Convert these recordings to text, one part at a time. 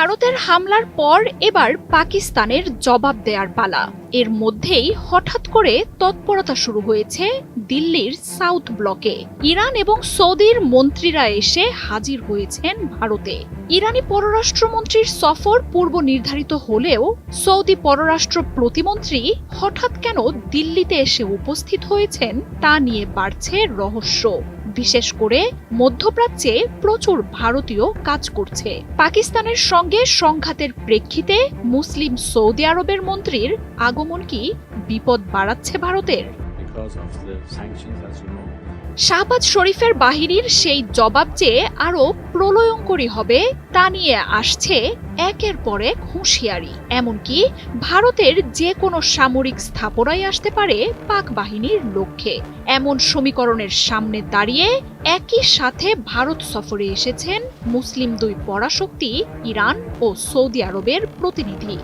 ভারতের হামলার পর এবার পাকিস্তানের জবাব দেয়ার পালা। এর মধ্যেই হঠাৎ করে তৎপরতা শুরু হয়েছে দিল্লির সাউথ ব্লকে। ইরান এবং সৌদির মন্ত্রীরা এসে হাজির হয়েছেন ভারতে। ইরানি পররাষ্ট্রমন্ত্রীর সফর পূর্ব নির্ধারিত হলেও সৌদি পররাষ্ট্র প্রতিমন্ত্রী হঠাৎ কেন দিল্লিতে এসে উপস্থিত হয়েছেন তা নিয়ে বাড়ছে রহস্য। বিশেষ করে মধ্যপ্রাচ্যে প্রচুর ভারতীয় কাজ করছে। পাকিস্তানের সঙ্গে সংঘাতের প্রেক্ষিতে মুসলিম সৌদি আরবের মন্ত্রীর আগমন কি বিপদ বাড়াচ্ছে ভারতের? শাহবাজ শরীফের বাহিনীর সেই জবাব যে আরও প্রলয়ঙ্করী হবে, তা নিয়ে আসছে একের পর এক হুঁশিয়ারি। এমনকি ভারতের যে কোনো সামরিক স্থাপনায় আসতে পারে পাক বাহিনীর লক্ষ্যে। এমন সমীকরণের সামনে দাঁড়িয়ে একই সাথে ভারত সফরে এসেছেন মুসলিম দুই পরাশক্তি, ইরান ও সৌদি আরবের প্রতিনিধি।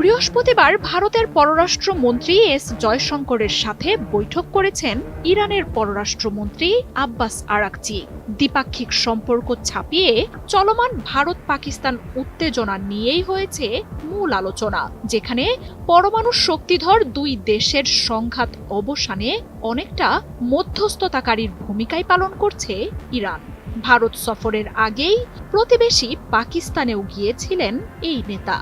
বৃহস্পতিবার ভারতের পররাষ্ট্রমন্ত্রী এস জয়শঙ্করের সাথে বৈঠক করেছেন ইরানের পররাষ্ট্রমন্ত্রী আব্বাস আরাকচি। দ্বিপাক্ষিক সম্পর্ক ছাপিয়ে চলমান ভারত পাকিস্তান উত্তেজনা নিয়েই হয়েছে মূল আলোচনা, যেখানে পরমাণু শক্তিধর দুই দেশের সংঘাত অবসানে অনেকটা মধ্যস্থতাকারীর ভূমিকায় পালন করছে ইরান। ভারত সফরের আগেই প্রতিবেশী পাকিস্তানেও গিয়েছিলেন এই নেতা।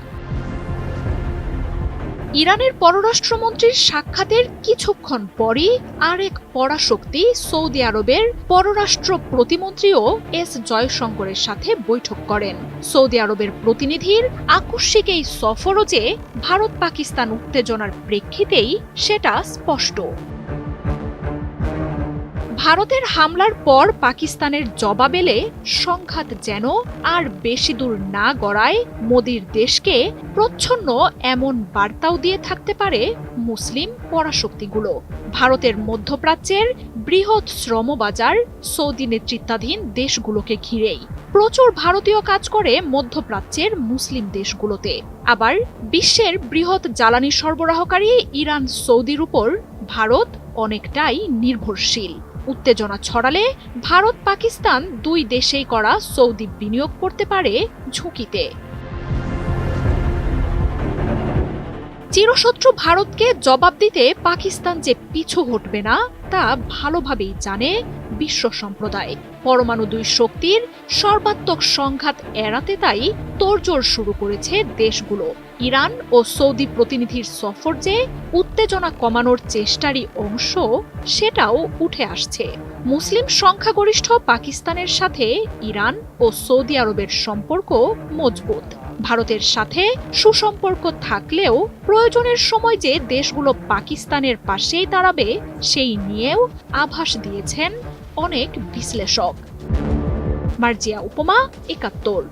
ইরানের পররাষ্ট্রমন্ত্রীর সাক্ষাতের কিছুক্ষণ পরই আরেক পরাশক্তি সৌদি আরবের পররাষ্ট্র প্রতিমন্ত্রীও এস জয়শঙ্করের সাথে বৈঠক করেন। সৌদি আরবের প্রতিনিধির আকস্মিক এই সফরও যে ভারত পাকিস্তান উত্তেজনার প্রেক্ষিতেই সেটা স্পষ্ট। ভারতের হামলার পর পাকিস্তানের জবাব এলে সংঘাত যেন আর বেশি দূর না গড়ায়, মোদির দেশকে প্রচ্ছন্ন এমন বার্তাও দিয়ে থাকতে পারে মুসলিম পরাশক্তিগুলো। ভারতের মধ্যপ্রাচ্যের বৃহৎ শ্রমবাজার সৌদি নেতৃত্বাধীন দেশগুলোকে ঘিরেই। প্রচুর ভারতীয় কাজ করে মধ্যপ্রাচ্যের মুসলিম দেশগুলোতে। আবার বিশ্বের বৃহৎ জ্বালানি সরবরাহকারী ইরান সৌদির উপর ভারত অনেকটাই নির্ভরশীল। উত্তেজনা ছড়ালে ভারত পাকিস্তান দুই দেশেই করা সৌদি বিনিয়োগ করতে পারে ঝুঁকিতে। চিরশত্রু ভারতকে জবাব দিতে পাকিস্তান যে পিছু হটবে না, তা ভালোভাবেই জানে বিশ্ব সম্প্রদায়। পরমাণু দুই শক্তির সর্বাত্মক সংঘাত এড়াতে তাই তোড়জোড় শুরু করেছে দেশগুলো। ইরান ও সৌদি প্রতিনিধির সফর যে উত্তেজনা কমানোর চেষ্টারই অংশ, সেটাও উঠে আসছে। মুসলিম সংখ্যাগরিষ্ঠ পাকিস্তানের সাথে ইরান ও সৌদি আরবের সম্পর্ক মজবুত। ভারতের সাথে সুসম্পর্ক থাকলেও প্রয়োজনের সময় যে দেশগুলো পাকিস্তানের পাশেই দাঁড়াবে, সেই নিয়েও আভাস দিয়েছেন অনেক বিশ্লেষক। মার্জিয়া উপমা, একাত্তর।